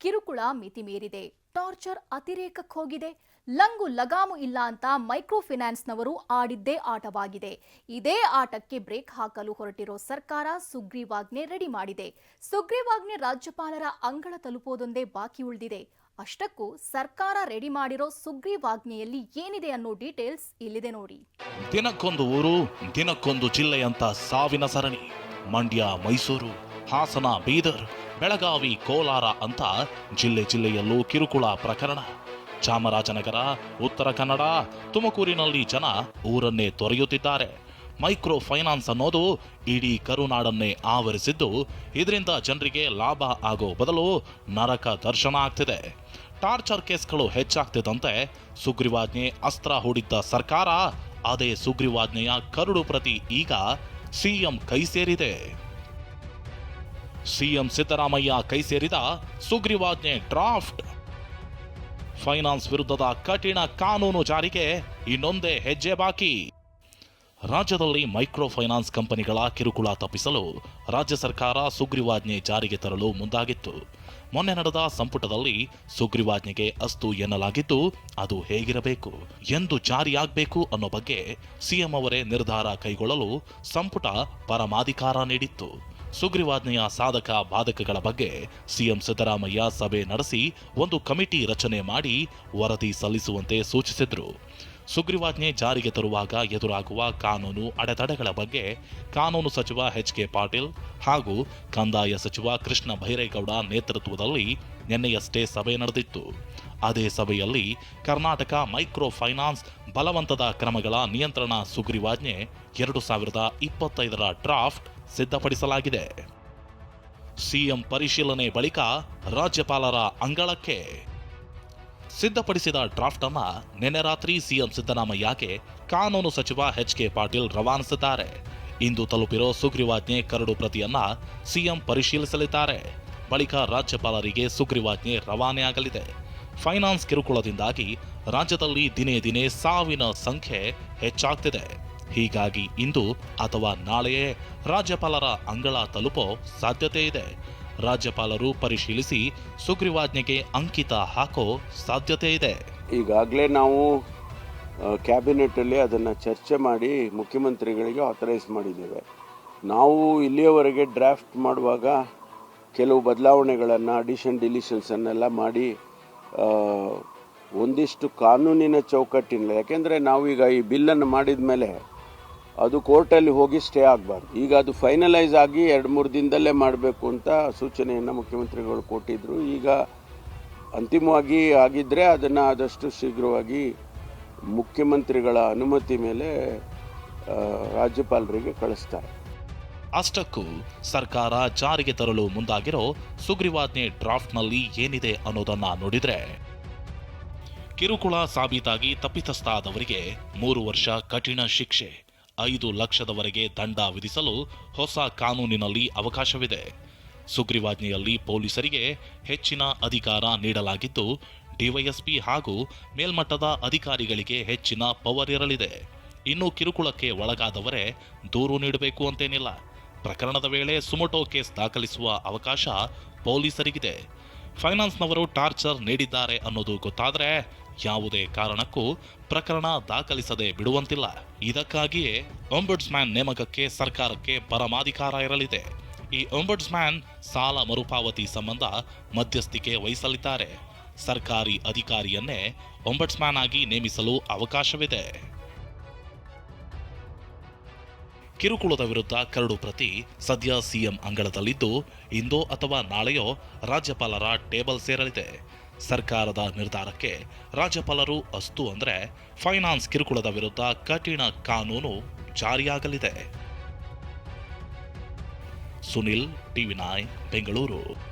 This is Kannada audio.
ಕಿರುಕುಳ ಮಿತಿ ಮೀರಿದೆ. ಟಾರ್ಚರ್ ಅತಿರೇಕಕ್ಕೆ ಹೋಗಿದೆ. ಲಂಗು ಲಗಾಮು ಇಲ್ಲ ಅಂತ ಮೈಕ್ರೋ ಫಿನಾನ್ಸ್ನವರು ಆಡಿದ್ದೇ ಆಟವಾಗಿದೆ. ಇದೇ ಆಟಕ್ಕೆ ಬ್ರೇಕ್ ಹಾಕಲು ಹೊರಟಿರೋ ಸರ್ಕಾರ ಸುಗ್ರೀವಾಜ್ಞೆ ರೆಡಿ ಮಾಡಿದೆ. ಸುಗ್ರೀವಾಜ್ಞೆ ರಾಜ್ಯಪಾಲರ ಅಂಗಳ ತಲುಪೋದೊಂದೇ ಬಾಕಿ ಉಳಿದಿದೆ. ಅಷ್ಟಕ್ಕೂ ಸರ್ಕಾರ ರೆಡಿ ಮಾಡಿರೋ ಸುಗ್ರೀವಾಜ್ಞೆಯಲ್ಲಿ ಏನಿದೆ ಅನ್ನೋ ಡೀಟೇಲ್ಸ್ ಇಲ್ಲಿದೆ ನೋಡಿ. ದಿನಕ್ಕೊಂದು ಊರು, ದಿನಕ್ಕೊಂದು ಜಿಲ್ಲೆಯಂತ ಸಾವಿನ ಸರಣಿ. ಮಂಡ್ಯ, ಮೈಸೂರು, ಹಾಸನ, ಬೀದರ್. ಬೆಳಗಾವಿ ಕೋಲಾರ ಅಂತ ಜಿಲ್ಲೆ ಜಿಲ್ಲೆಯಲ್ಲೂ ಕಿರುಕುಳ ಪ್ರಕರಣ. ಚಾಮರಾಜನಗರ, ಉತ್ತರ ಕನ್ನಡ, ತುಮಕೂರಿನಲ್ಲಿ ಜನ ಊರನ್ನೇ ತೊರೆಯುತ್ತಿದ್ದಾರೆ. ಮೈಕ್ರೋ ಫೈನಾನ್ಸ್ ಅನ್ನೋದು ಇಡೀ ಕರುನಾಡನ್ನೇ ಆವರಿಸಿದ್ದು, ಇದರಿಂದ ಜನರಿಗೆ ಲಾಭ ಆಗೋ ಬದಲು ನರಕ ದರ್ಶನ ಆಗ್ತಿದೆ. ಟಾರ್ಚರ್ ಕೇಸ್ಗಳು ಹೆಚ್ಚಾಗ್ತಿದ್ದಂತೆ ಸುಗ್ರೀವಾಜ್ಞೆ ಅಸ್ತ್ರ ಹೂಡಿದ್ದ ಸರ್ಕಾರ, ಅದೇ ಸುಗ್ರೀವಾಜ್ಞೆಯ ಕರುಡು ಪ್ರತಿ ಈಗ ಸಿಎಂ ಕೈ ಸೇರಿದೆ. ಸಿಎಂ ಸಿದ್ದರಾಮಯ್ಯ ಕೈ ಸೇರಿದ ಸುಗ್ರೀವಾಜ್ಞೆ ಡ್ರಾಫ್ಟ್. ಫೈನಾನ್ಸ್ ವಿರುದ್ಧದ ಕಠಿಣ ಕಾನೂನು ಜಾರಿಗೆ ಇನ್ನೊಂದೇ ಹೆಜ್ಜೆ ಬಾಕಿ. ರಾಜ್ಯದಲ್ಲಿ ಮೈಕ್ರೋ ಫೈನಾನ್ಸ್ ಕಂಪನಿಗಳ ಕಿರುಕುಳ ತಪ್ಪಿಸಲು ರಾಜ್ಯ ಸರ್ಕಾರ ಸುಗ್ರೀವಾಜ್ಞೆ ಜಾರಿಗೆ ತರಲು ಮುಂದಾಗಿತ್ತು. ಮೊನ್ನೆ ನಡೆದ ಸಂಪುಟದಲ್ಲಿ ಸುಗ್ರೀವಾಜ್ಞೆಗೆ ಅಸ್ತು ಎನ್ನಲಾಗಿದ್ದು, ಅದು ಹೇಗಿರಬೇಕು, ಎಂದು ಜಾರಿಯಾಗಬೇಕು ಅನ್ನೋ ಬಗ್ಗೆ ಸಿಎಂ ಅವರೇ ನಿರ್ಧಾರ ಕೈಗೊಳ್ಳಲು ಸಂಪುಟ ಪರಮಾಧಿಕಾರ ನೀಡಿತ್ತು. ಸುಗ್ರೀವಾಜ್ಞೆಯ ಸಾಧಕ ಬಾಧಕಗಳ ಬಗ್ಗೆ ಸಿಎಂ ಸಿದ್ದರಾಮಯ್ಯ ಸಭೆ ನಡೆಸಿ ಒಂದು ಕಮಿಟಿ ರಚನೆ ಮಾಡಿ ವರದಿ ಸಲ್ಲಿಸುವಂತೆ ಸೂಚಿಸಿದ್ರು. ಸುಗ್ರೀವಾಜ್ಞೆ ಜಾರಿಗೆ ತರುವಾಗ ಎದುರಾಗುವ ಕಾನೂನು ಅಡೆತಡೆಗಳ ಬಗ್ಗೆ ಕಾನೂನು ಸಚಿವ ಎಚ್ ಕೆ ಪಾಟೀಲ್ ಹಾಗೂ ಕಂದಾಯ ಸಚಿವ ಕೃಷ್ಣ ಭೈರೇಗೌಡ ನೇತೃತ್ವದಲ್ಲಿ ನಿನ್ನೆಯಷ್ಟೇ ಸಭೆ ನಡೆದಿತ್ತು. ಅದೇ ಸಭೆಯಲ್ಲಿ ಕರ್ನಾಟಕ ಮೈಕ್ರೋ ಫೈನಾನ್ಸ್ ಬಲವಂತದ ಕ್ರಮಗಳ ನಿಯಂತ್ರಣ ಸುಗ್ರೀವಾಜ್ಞೆ ಎರಡು ಸಾವಿರದ ಇಪ್ಪತ್ತೈದರ ಡ್ರಾಫ್ಟ್ ಸಿದ್ಧಪಡಿಸಲಾಗಿದೆ. ಸಿಎಂ ಪರಿಶೀಲನೆ ಬಳಿಕ ರಾಜ್ಯಪಾಲರ ಅಂಗಳಕ್ಕೆ ಸಿದ್ಧಪಡಿಸಿದ ಡ್ರಾಫ್ಟ್ ಅನ್ನ ನಿನ್ನೆ ರಾತ್ರಿ ಸಿಎಂ ಸಿದ್ದರಾಮಯ್ಯಗೆ ಕಾನೂನು ಸಚಿವ ಎಚ್ ಕೆ ಪಾಟೀಲ್ ರವಾನಿಸಿದ್ದಾರೆ. ಇಂದು ತಲುಪಿರೋ ಸುಗ್ರೀವಾಜ್ಞೆ ಕರಡು ಪ್ರತಿಯನ್ನ ಸಿಎಂ ಪರಿಶೀಲಿಸಲಿದ್ದಾರೆ. ಬಳಿಕ ರಾಜ್ಯಪಾಲರಿಗೆ ಸುಗ್ರೀವಾಜ್ಞೆ ರವಾನೆಯಾಗಲಿದೆ. ಫೈನಾನ್ಸ್ ಕಿರುಕುಳದಿಂದಾಗಿ ರಾಜ್ಯದಲ್ಲಿ ದಿನೇ ದಿನೇ ಸಾವಿನ ಸಂಖ್ಯೆ ಹೆಚ್ಚಾಗ್ತಿದೆ. ಹೀಗಾಗಿ ಇಂದು ಅಥವಾ ನಾಳೆಯೇ ರಾಜ್ಯಪಾಲರ ಅಂಗಳ ತಲುಪೋ ಸಾಧ್ಯತೆ ಇದೆ. ರಾಜ್ಯಪಾಲರು ಪರಿಶೀಲಿಸಿ ಸುಗ್ರೀವಾಜ್ಞೆಗೆ ಅಂಕಿತ ಹಾಕೋ ಸಾಧ್ಯತೆ ಇದೆ. ಈಗಾಗಲೇ ನಾವು ಕ್ಯಾಬಿನೆಟಲ್ಲಿ ಅದನ್ನು ಚರ್ಚೆ ಮಾಡಿ ಮುಖ್ಯಮಂತ್ರಿಗಳಿಗೆ ಆಥರೈಸ್ ಮಾಡಿದ್ದೇವೆ. ನಾವು ಇಲ್ಲಿಯವರೆಗೆ ಡ್ರಾಫ್ಟ್ ಮಾಡುವಾಗ ಕೆಲವು ಬದಲಾವಣೆಗಳನ್ನು ಅಡಿಷನ್ ಡಿಲಿಷನ್ಸನ್ನೆಲ್ಲ ಮಾಡಿ ಒಂದಿಷ್ಟು ಕಾನೂನಿನ ಚೌಕಟ್ಟಿನ ಯಾಕೆಂದರೆ ನಾವೀಗ ಈ ಬಿಲ್ಲನ್ನು ಮಾಡಿದ ಮೇಲೆ ಅದು ಕೋರ್ಟಲ್ಲಿ ಹೋಗಿ ಸ್ಟೇ ಆಗಬಾರ್ದು. ಈಗ ಅದು ಫೈನಲೈಸ್ ಆಗಿ ಎರಡು ಮೂರು ದಿನದಲ್ಲೇ ಮಾಡಬೇಕು ಅಂತ ಸೂಚನೆಯನ್ನು ಮುಖ್ಯಮಂತ್ರಿಗಳು ಕೊಟ್ಟಿದ್ದರು ಈಗ ಅಂತಿಮವಾಗಿ ಆಗಿದ್ದರೆ ಅದನ್ನು ಆದಷ್ಟು ಶೀಘ್ರವಾಗಿ ಮುಖ್ಯಮಂತ್ರಿಗಳ ಅನುಮತಿ ಮೇಲೆ ರಾಜ್ಯಪಾಲರಿಗೆ ಕಳಿಸ್ತಾರೆ. ಅಷ್ಟಕ್ಕೂ ಸರ್ಕಾರ ಜಾರಿಗೆ ತರಲು ಮುಂದಾಗಿರೋ ಸುಗ್ರೀವಾಜ್ಞೆ ಡ್ರಾಫ್ಟ್ನಲ್ಲಿ ಏನಿದೆ ಅನ್ನೋದನ್ನ ನೋಡಿದ್ರೆ, ಕಿರುಕುಳ ಸಾಬೀತಾಗಿ ತಪ್ಪಿತಸ್ಥಾದವರಿಗೆ ಮೂರು ವರ್ಷ ಕಠಿಣ ಶಿಕ್ಷೆ, ಐದು ಲಕ್ಷದವರೆಗೆ ದಂಡ ವಿಧಿಸಲು ಹೊಸ ಕಾನೂನಿನಲ್ಲಿ ಅವಕಾಶವಿದೆ. ಸುಗ್ರೀವಾಜ್ಞೆಯಲ್ಲಿ ಪೊಲೀಸರಿಗೆ ಹೆಚ್ಚಿನ ಅಧಿಕಾರ ನೀಡಲಾಗಿದ್ದು, ಡಿವೈಎಸ್ಪಿ ಹಾಗೂ ಮೇಲ್ಮಟ್ಟದ ಅಧಿಕಾರಿಗಳಿಗೆ ಹೆಚ್ಚಿನ ಪವರ್ ಇರಲಿದೆ. ಇನ್ನು ಕಿರುಕುಳಕ್ಕೆ ಒಳಗಾದವರೇ ದೂರು ನೀಡಬೇಕು ಅಂತೇನಿಲ್ಲ. ಪ್ರಕರಣದ ವೇಳೆ ಸುಮೋಟೋ ಕೇಸ್ ದಾಖಲಿಸುವ ಅವಕಾಶ ಪೊಲೀಸರಿಗಿದೆ. ಫೈನಾನ್ಸ್ನವರು ಟಾರ್ಚರ್ ನೀಡಿದ್ದಾರೆ ಅನ್ನೋದು ಗೊತ್ತಾದರೆ ಯಾವುದೇ ಕಾರಣಕ್ಕೂ ಪ್ರಕರಣ ದಾಖಲಿಸದೆ ಬಿಡುವಂತಿಲ್ಲ. ಇದಕ್ಕಾಗಿಯೇ ಒಂಬುಡ್ಸ್ಮ್ಯಾನ್ ನೇಮಕಕ್ಕೆ ಸರ್ಕಾರಕ್ಕೆ ಪರಮಾಧಿಕಾರ ಇರಲಿದೆ. ಈ ಒಂಬುಡ್ಸ್ಮ್ಯಾನ್ ಸಾಲ ಮರುಪಾವತಿ ಸಂಬಂಧ ಮಧ್ಯಸ್ಥಿಕೆ ವಹಿಸಲಿದ್ದಾರೆ. ಸರ್ಕಾರಿ ಅಧಿಕಾರಿಯನ್ನೇ ಒಂಬಡ್ಸ್ಮ್ಯಾನ್ ಆಗಿ ನೇಮಿಸಲು ಅವಕಾಶವಿದೆ. ಕಿರುಕುಳದ ವಿರುದ್ಧ ಕರಡು ಪ್ರತಿ ಸದ್ಯ ಸಿಎಂ ಅಂಗಳದಲ್ಲಿದ್ದು, ಇಂದೋ ಅಥವಾ ನಾಳೆಯೋ ರಾಜ್ಯಪಾಲರ ಟೇಬಲ್ ಸೇರಲಿದೆ. ಸರ್ಕಾರದ ನಿರ್ಧಾರಕ್ಕೆ ರಾಜ್ಯಪಾಲರು ಅಸ್ತು ಅಂದರೆ ಫೈನಾನ್ಸ್ ಕಿರುಕುಳದ ವಿರುದ್ಧ ಕಠಿಣ ಕಾನೂನು ಜಾರಿಯಾಗಲಿದೆ. Sunil, TV nine, Bengaluru.